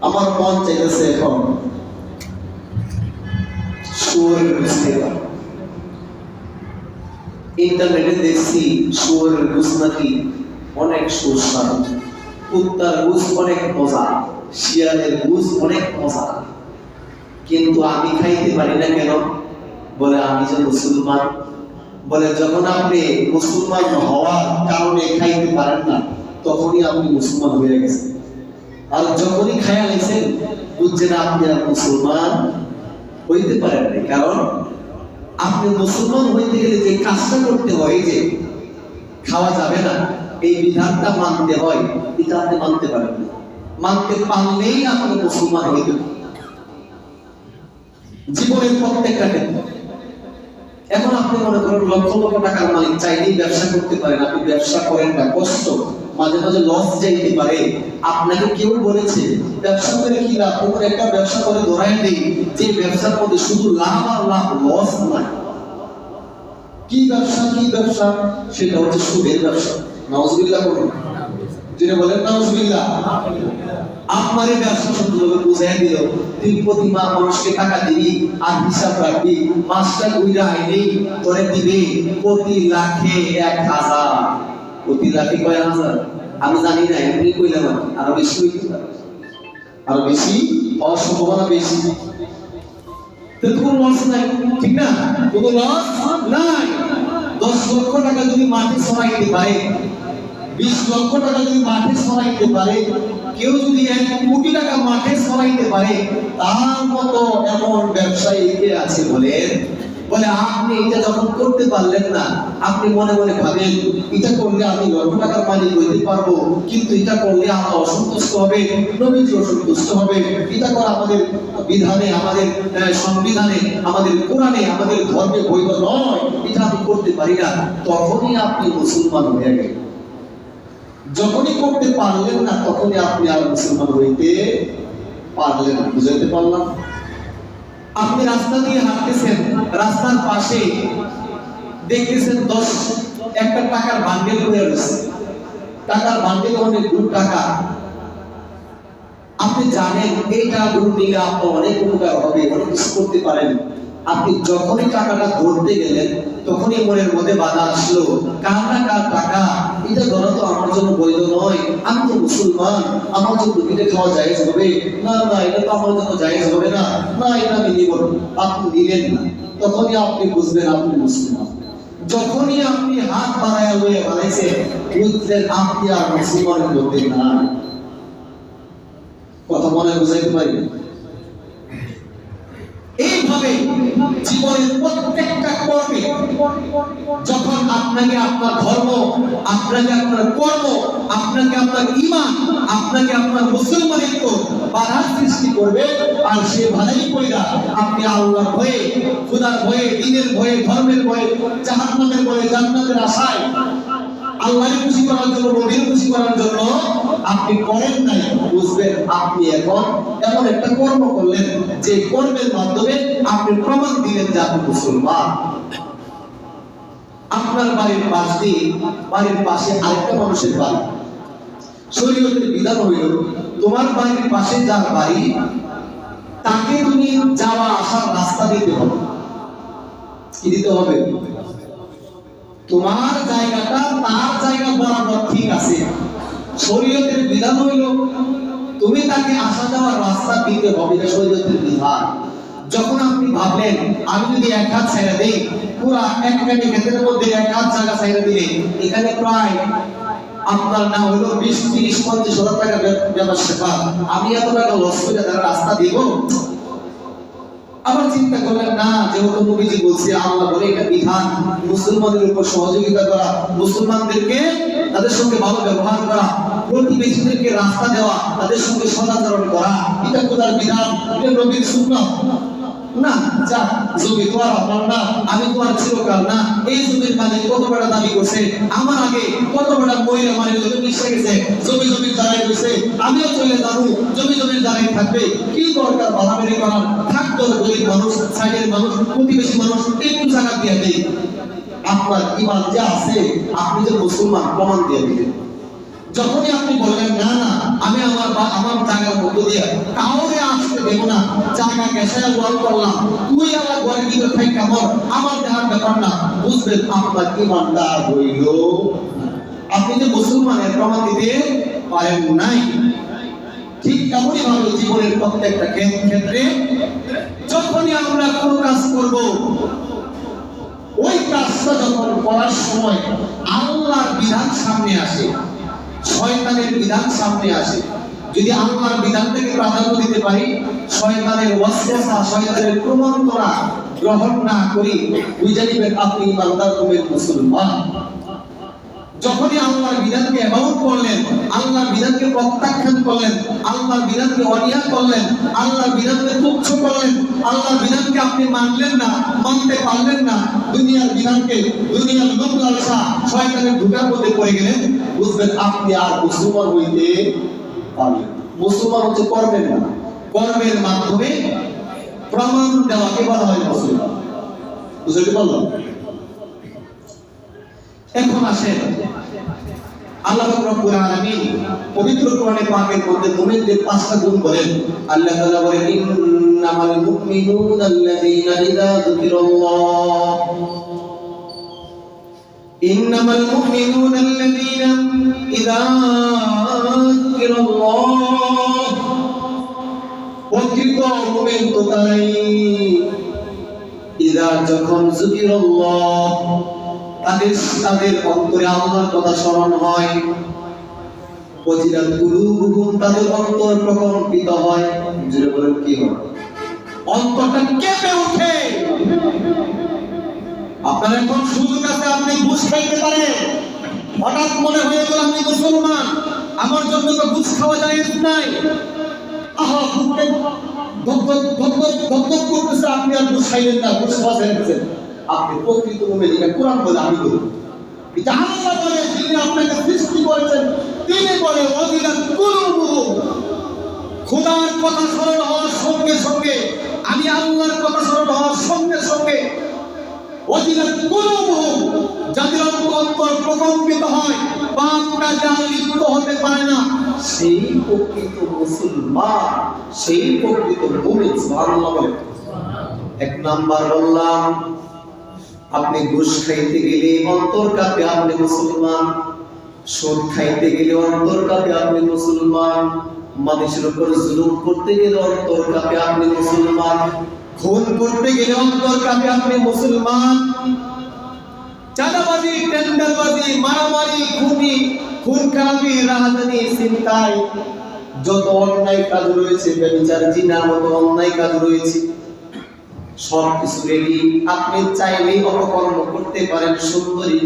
আমার মন চাইতেছে এখন ইন্টারনেটে দেখছি নাকি অনেক সুস্বাদু। কুত্তার অনেক মজা, শিয়ালের অনেক মজা। কিন্তু আমি খাইতে পারি না কেন? বলে, আমি যে মুসলমান। বলে, যখন আপনি মুসলমান হওয়ার কারণে খাইতে পারেন না, তখনই আপনি মুসলমান হয়ে গেছেন। আর যখনই খায়া গেছেন বুঝছেন আপনি আর মুসলমান হইতে পারেন না কারণ আপনি মুসলমান হইতে গেলে যে কাজটা করতে হয় যে খাওয়া যাবে না, এই বিধানটা মানতে হয়, এটা আপনি মানতে পারেন না। মানতে পারলেই আপনি মুসলমান হইতে জীবনের প্রত্যেকটা ক্ষেত্রে। এখন আপনি মনে করেন লক্ষ লক্ষ টাকার মালিক, চাইলেই ব্যবসা করতে পারেন, আপনি ব্যবসা করেন না, কষ্ট। মাঝে মাঝে লস যাইতে পারে, আপনাকে কেউ বলেছে, ব্যবসা করে কি লাভ? তোমার একটা ব্যবসা করে ধরাই নেই, যে ব্যবসার মধ্যে শুধু লাভ আর লাভ লস নাই কি ব্যবসা কি ব্যবসা? সেটা হচ্ছে সুদের ব্যবসা। নওয়াজবিল্লাহ করুন যেটা বলেন নওয়াজবিল্লাহ আপনার এই ব্যবসা সুন্দরভাবে বুঝাই দিল, তুই প্রতি মাস মানুষকে টাকা দিবি আর হিসাব রাখবি মাসটা উইরা আইনি তোরে দিবি প্রতি লাখে এক হাজার। প্রতি লাখে কয় হাজার? আমি জানি না, এমনি কইলাম আর বেশি হইতে পারে। আরও বেশি? হওয়ার বেশি। তো কোনো লস নাই, ঠিক না? কোনো লস নাই। দশ লক্ষ টাকা যদি মাঠে সরাইতে পারে, বিশ লক্ষ টাকা যদি মাঠে সরাইতে পারে, কেউ যদি এক কোটি টাকা মাঠে সরাইতে পারে, তার মতো এমন ব্যবসায়ী আছে বলেন বলে, আপনি এটা যখন করতে পারলেন না, আপনি মনে মনে ভাবেন, এটা করলে আমি লক্ষ টাকার মালিক হইতে পারব, কিন্তু এটা করলে আমরা অসন্তুষ্ট হবে, নবীজি অসন্তুষ্ট হবে। এটা করা আমাদের বিধানে, আমাদের সংবিধানে, আমাদের কোরআনে, আমাদের ধর্মে বৈধ নয়। এটা আমি করতে পারি না। তখনই আপনি মুসলমান হয়ে গেলেন। যখনই করতে পারলেন না, তখনই আপনি আর মুসলমান হইতে পারলেন বুঝাইতে পারলাম? আপনি রাস্তা দিয়ে হাঁটতেছেন, রাস্তার পাশে দেখতেছেন দশ, একটা টাকার বান্ডেল হয়ে রয়েছে। টাকার বান্ডেল অনেক দু টাকা। আপনি জানেন এই টাকাগুলো নিলে আপনার অনেক উপকার হবে, অনেক কিছু করতে পারেন। আপনি যখনই টাকাটা ধরতে গেলেন, তখনই মনের মধ্যে বাধা আসলো। কার না কার টাকা? এটা ধরা তো আমার জন্য বৈধ নয়। আমি তো মুসলমান। আমার জন্য এটা খাওয়া জায়েজ হবে? না না, এটা তো আমার জন্য জায়েজ হবে না। না, এটা আমি নিব আপনি নিলেন না। তখনই আপনি বুঝবেন আপনি মুসলমান। যখনই আপনি হাত বাড়ায় হয়ে বাড়াইছে বুঝলেন আপনি আর মুসলমানের মধ্যে না কথা মনে বুঝাইতে পারি? এইভাবে জীবনের প্রত্যেকটা কর্মে যখন আপনাকে আপনার ধর্ম, আপনাকে আপনার কর্ম, আপনাকে আপনার ইমান আপনাকে আপনার মুসলমানিত্ব বাধার সৃষ্টি করবে, আর সে বাধাই কইরা আপনি আল্লাহর ভয়ে, খুদার ভয়ে, দিনের ভয়ে, ধর্মের ভয়ে, জাহান্নামের ভয়ে, জান্নাতের আশায় আল্লাহকে খুশি করার জন্য নবীর খুশি করার জন্য আপনি করেন নাই, বুঝবেন আপনি এখন এমন একটা কর্ম করলেন, যে কর্মের মাধ্যমে আপনি প্রমাণ দিলেন যে আপনি মুসলমান। আপনার বাড়ির পাশ দিয়ে বাড়ির পাশে আরেকটা মানুষের বাড়ি। শরীয়তের বিধান হইল, তোমার বাড়ির পাশে যার বাড়ি, তাকে তুমি যাওয়া আসার রাস্তা দিতে হবে। কি দিতে হবে? তোমার জায়গাটা, তার জায়গা বরাবর ঠিক আছে। শরীয়তের বিধান হইল, তুমি তাকে আসা যাওয়ার রাস্তা দিতে হবে, এটা শরীয়তের বিধান। যখন আপনি ভাবলেন, আমি যদি এক হাত ছেড়ে দেই, পুরা এক কাটি ক্ষেতের মধ্যে এক হাত জায়গা ছেড়ে দিলে, এখানে প্রায় আপনার না হলো বিশ, তিরিশ, পঞ্চাশ হাজার টাকা ব্যবসা। আমি এত টাকা লস করে রাস্তা দিব? আবার চিন্তা করলেন না, যেহেতু নবীজি বলছে, আল্লাহ বলে এটা বিধান। মুসলমানদের উপর সহযোগিতা করা, মুসলমানদেরকে তাদের সঙ্গে ভালো ব্যবহার করা, প্রতিবেশীদেরকে রাস্তা দেওয়া, তাদের সঙ্গে সদাচরণ করা, এটা কোথার বিধান, এটা নবীর সুন্নাহ না, যা, জমি তো আর আপনার না, আমি তো আর চিরকাল না, এই জমির মালিক কত বড় দাবি করছে? আমার আগে কত বড় মহিলা মিশে গেছে? জমি দাঁড়ায় রয়েছে আমিও চলে যাব, জমি জমির দাঁড়ায় থাকবে। কি দরকার বাড়াবাড়ি করার? থাকতো গরিব মানুষ সাইডের মানুষ, প্রতিবেশী মানুষ, একটু জায়গা দিয়ে দেয় আপনার ইমান যে আছে, আপনি যে মুসলমান, প্রমাণ দিয়ে দিবেন। যখনই আপনি বললেন না না, আমি আমার আমার জায়গার মধ্য দিয়ে কাউরে আসতে দেব না। জায়গা গেছে, ওয়াল করলাম। তুই আমার ঘরের ভিতর থেকে কেমন আমার দেহার ব্যাপার না। বুঝবেন আপনার ইমানটা হইল? আপনি যে মুসলমানের প্রমাণ দিতে পারেন নাই। ঠিক তেমনই ভাবে জীবনের প্রত্যেকটা ক্ষে- ক্ষেত্রে যখনই আমরা কোনো কাজ করব, ওই কাজটা যখন করার সময় আল্লাহর বিধান সামনে আসে। শয়তানের বিধান সামনে আসে। যদি আল্লাহর বিধান থেকে প্রাধান্য দিতে পারি, শয়তানের ওয়াসওয়াসা, শয়তানের প্রবণতা গ্রহণ না করি, বুঝে নিবেন আপনি ইমানদার রূপের মুসলমান। যখনই আল্লাহর বিধানকে অ্যাবাউট করলেন, আল্লাহর বিধানকে প্রত্যাখ্যান করলেন, আল্লাহর বিধানকে অনিয়া করলেন, আল্লাহর বিধানকে তুচ্ছ করলেন, আল্লাহর বিধানকে আপনি মানলেন না, মানতে পারলেন না, দুনিয়ার বিধানকে, দুনিয়ার লোক লালসা শয়তানের ঢুকার মধ্যে পড়ে গেলেন বুঝবেন আপনি আর মুসলমান হইতে পারলেন মুসলমান হচ্ছে কর্মের না কর্মের মাধ্যমে প্রমাণ দেওয়াকে বলা হয় মুসলমান। বুঝতে পারলাম এখন আসেন। আল্লাহ রাব্বুল আলামিন পবিত্র কোরআনে পাকের মধ্যে মুমিনদের পাঁচটা গুণ বলেন। আল্লাহ তাআলা বলেন, ইন্নামাল মুমিনুনা আল্লাযীনা ইযা যুকিরাল্লাহ। ইন্নামাল মুমিনুনা আল্লাযীনা ইযা যুকিরাল্লাহ প্রকৃত মুমিন তো তারাই ইযা যখন যুকিরাল্লাহ তাদের তাদের অন্তরে আল্লাহর কথা স্মরণ হয়। ওজিলাত কুলুবুহুম তাদের অন্তর প্রকম্পিত হয়। জুড়ে বলেন কি হয় অন্তরটা কেঁপে ওঠে। আপনার এখন সুযোগ আছে, আপনি ঘুষ খাইতে পারেন। হঠাৎ মনে হয়ে গেল আমি মুসলমান। আমার জন্য তো ঘুষ খাওয়া যায় নাই। আপনি আর না খাওয়া প্রকৃত বলে বলি। যিনি আপনাকে করেছেন, তিনি বলে হওয়ার সঙ্গে সঙ্গে, আমি আল্লাহর কথা স্মরণ হওয়ার সঙ্গে সঙ্গে অন্তর প্রকম্পিত হয় লিপ্ত হতে পারে না। সেই প্রকৃত মুসলমান, সেই প্রকৃত মুমিন, সুবহানাল্লাহ এক নাম্বার বললাম, আপনি ঘুষ খাইতে গেলে অন্তর কাপে আপনি মুসলমান, সুদ খাইতে গেলে অন্তর কাপে আপনি মুসলমান, মানুষের উপর জুলুম করতে গেলে অন্তর কাপে আপনি মুসলমান। খুন করতে গেলে অন্তর কাপে আপনি মুসলমান। চাঁদাবাজি, টেন্ডারবাজি, মারামারি, খুনি, খুন খারাপি, রাহাজানি চিন্তায় যত অন্যায় কাজ রয়েছে, ব্যবচার জিনার মতো অন্যায় কাজ রয়েছে সব কিছু রেডি আপনি চাইলেই অপকর্ম করতে পারেন, সুন্দরী।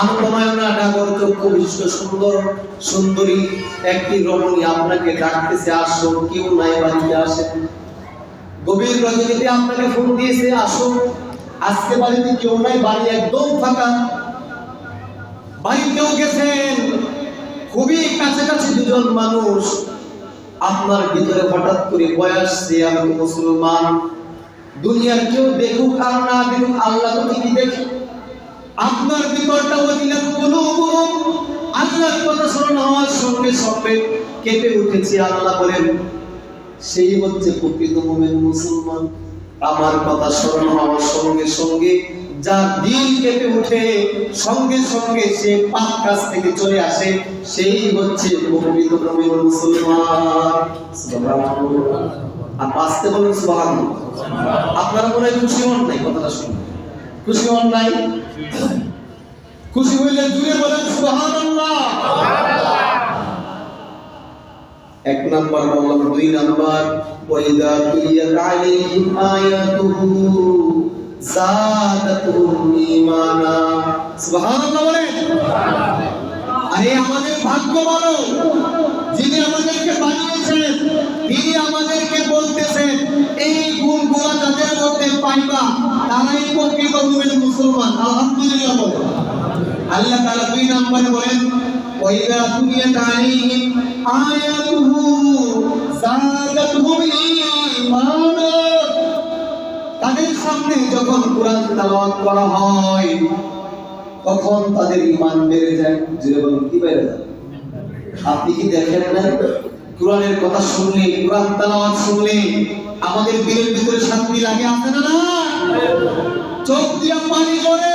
আনন্দময়না ডাগর চক্ষু বিশিষ্ট, সুন্দর, সুন্দরী। একটি রমণী আপনাকে ডাকতেছে আসো কেউ নাই, বাড়িতে আসেন। গভীর রজনীতে আপনাকে ফোন দিয়েছে আসো আজকে বাড়িতে কেউ নাই, বাড়ি একদম ফাঁকা। বাড়িতেও গেছেন। খুবই কাছাকাছি দুজন মানুষ। আপনার ভিতরে হঠাৎ করে বয়স সে আমি মুসলমান। দুনিয়ার কেউ দেখুক আর না দেখুক, আল্লাহ তো ঠিকই দেখে। আপনার ভিতরটা অধিকার কোনো আল্লাহর কথা শোনা হওয়ার সঙ্গে সঙ্গে কেঁপে উঠেছি, আল্লাহ বলেন সেই হচ্ছে প্রকৃত মোমেন মুসলমান। আমার কথা স্মরণ হওয়ার সঙ্গে সঙ্গে যার দিল কেঁপে উঠে, সঙ্গে সঙ্গে সে পাপ কাজ থেকে চলে আসে, সেই হচ্ছে প্রকৃত মোমেন মুসলমান। আর বাঁচতে বলেন সুবহানাল্লাহ। আপনারা মনে হয় খুশি হন নাই? কথাটা শুনে খুশি হন নাই? খুশি হইলে জুড়ে বলেন সুবহানাল্লাহ। এক নাম্বার বললাম, দুই নাম্বার, ওয়াইদা তুলিয়াত আলাইহিম আয়াতুহু জাদাতুহুম ঈমানা। সুবহানাল্লাহ বলেন আরে আমাদের ভাগ্য ভালো। যিনি আমাদেরকে বানিয়েছেন, তিনি আমাদেরকে বলতেছেন, এই গুণগুলো যাদের মধ্যে পাইবা, তারাই প্রকৃত মুমিন মুসলমান। আলহামদুলিল্লাহ বলে। আল্লাহ তাআলা দুই নম্বরে বলেন, ওয়াইদা তুলিয়াত আলাইহিম তাদের সামনে যখন কোরআন তেলাওয়াত করা হয়, তখন তাদের ঈমান বেড়ে যায়। যে বলুন, কি বেড়ে যায়? আপনি কি দেখেন না? কোরআনের কথা শুনলে, কোরআন তেলাওয়াত শুনলে আমাদের দিলের ভিতরে শান্তি লাগে না না চোখ দিয়া পানি করে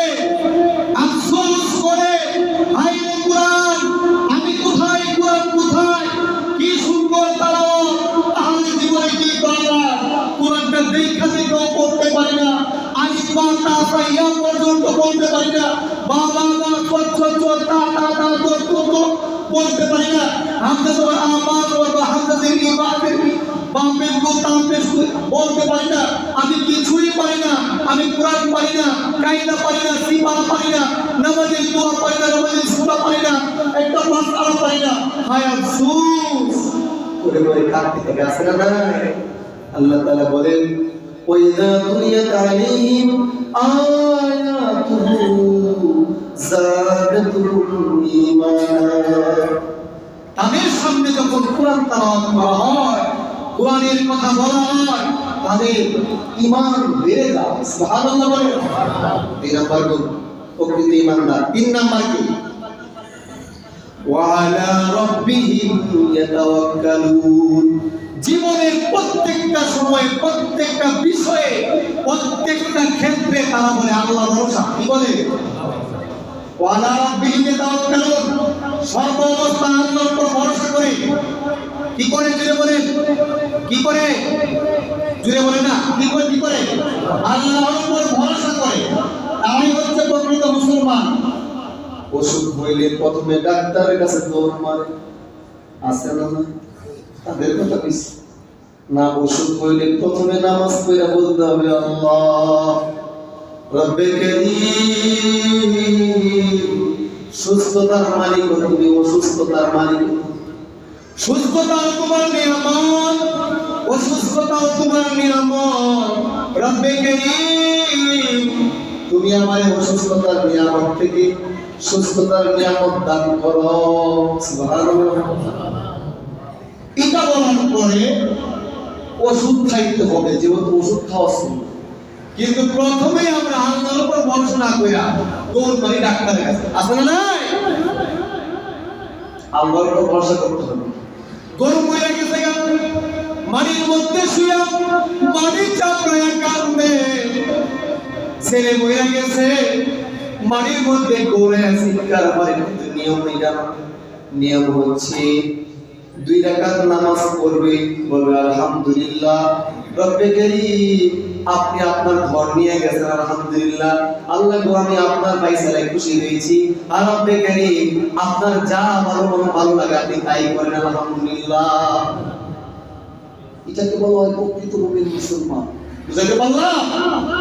তারা তো ঐক্য বলতে পারি না হামজা তো আমার বা হামজা দিল্লি বা বাম্পের গো তাম্পের বলতে পারি না আমি কিছুই পারি না আমি কোরআন পারি না কাইন্দা পারি না সীমানা পারি না নামাজের দোয়া পারি না নামাজের সুরা পারি না একটা মাস আরও পারি না হায় আফসুস করে করে কাঁদতে থেকে আসে না নাই আল্লাহ তাআলা বলেন ওয়াইদা দুনিয়া তালাইহিম আয়াতুহু তাদের সামনে যখন কোরআন তালাওয়াত করা হয়, কোরআনের কথা বলা হয়, তাদের ইমান বেড়ে যায়। সুবহানাল্লাহ বলে। তিন নাম্বার গুণ প্রকৃত ইমানদার তিন নাম্বার কি? ওয়ালা রাব্বিহিম ইয়াতাওয়াক্কালুন। জীবনের প্রত্যেকটা সময়ে, প্রত্যেকটা বিষয়ে, প্রত্যেকটা ক্ষেত্রে তারা বলে আল্লাহ ভরসা। কি বলে? ওয়ালা রাব্বিহিম ইয়াতাওয়াক্কালুন সর্ব অবস্থা আল্লাহর করে কি করে? জুড়ে বলেন কি করে জুড়ে বলে না কি করে। কি করে? আল্লাহর উপর ভরসা করে তাই হচ্ছে প্রকৃত মুসলমান অসুখ হইলে প্রথমে ডাক্তারের কাছে দৌড় মারে আছে না? তাদের কথা না ওষুধ হইলে প্রথমে নামাজ পড়ে বলতে হবে আল্লাহ। রব্বে সুস্থতার মালিক তুমি অসুস্থতার মালিক। সুস্থতাও তোমার নিয়ামত অসুস্থতাও তোমার নিয়ামত রব্বে তুমি আমার অসুস্থতার নিয়ামত থেকে সুস্থতার নিয়ামত দান করো। এটা বলার পরে ওষুধ খাইতে হবে, যেহেতু ওষুধ খাওয়া শুরু কিন্তু প্রথমে আমরা আল্লাহর উপর ভরসা না কইরা দৌড় মারি ডাক্তারের কাছে। আসলে নাই? আল্লাহর উপর ভরসা করতে হবে। গরু মরে গেছে মাটির মধ্যে শুয়ে মাটি চাপড়ায় কান্দে। ছেলে মরে গেছে মাটির মধ্যে গড়ে চিৎকার করে কিন্তু নিয়ম এটা না। নিয়ম হচ্ছে দুই রাকাত নামাজ পড়বে বলবে আলহামদুলিল্লাহ রব্বে কারীম। আপনি আপনার ঘর নিয়ে গেছেন, আলহামদুলিল্লাহ। আল্লাহ গো, আমি আপনার ফাইসালায় খুশি হয়েছি। আর আপনি কারীম আপনার যা ভালো মনে ভালো লাগে, আপনি তাই করেন, আলহামদুলিল্লাহ। এটাকে বলা হয়? প্রকৃত মুমিন মুসলমান। বুঝাতে পারলাম?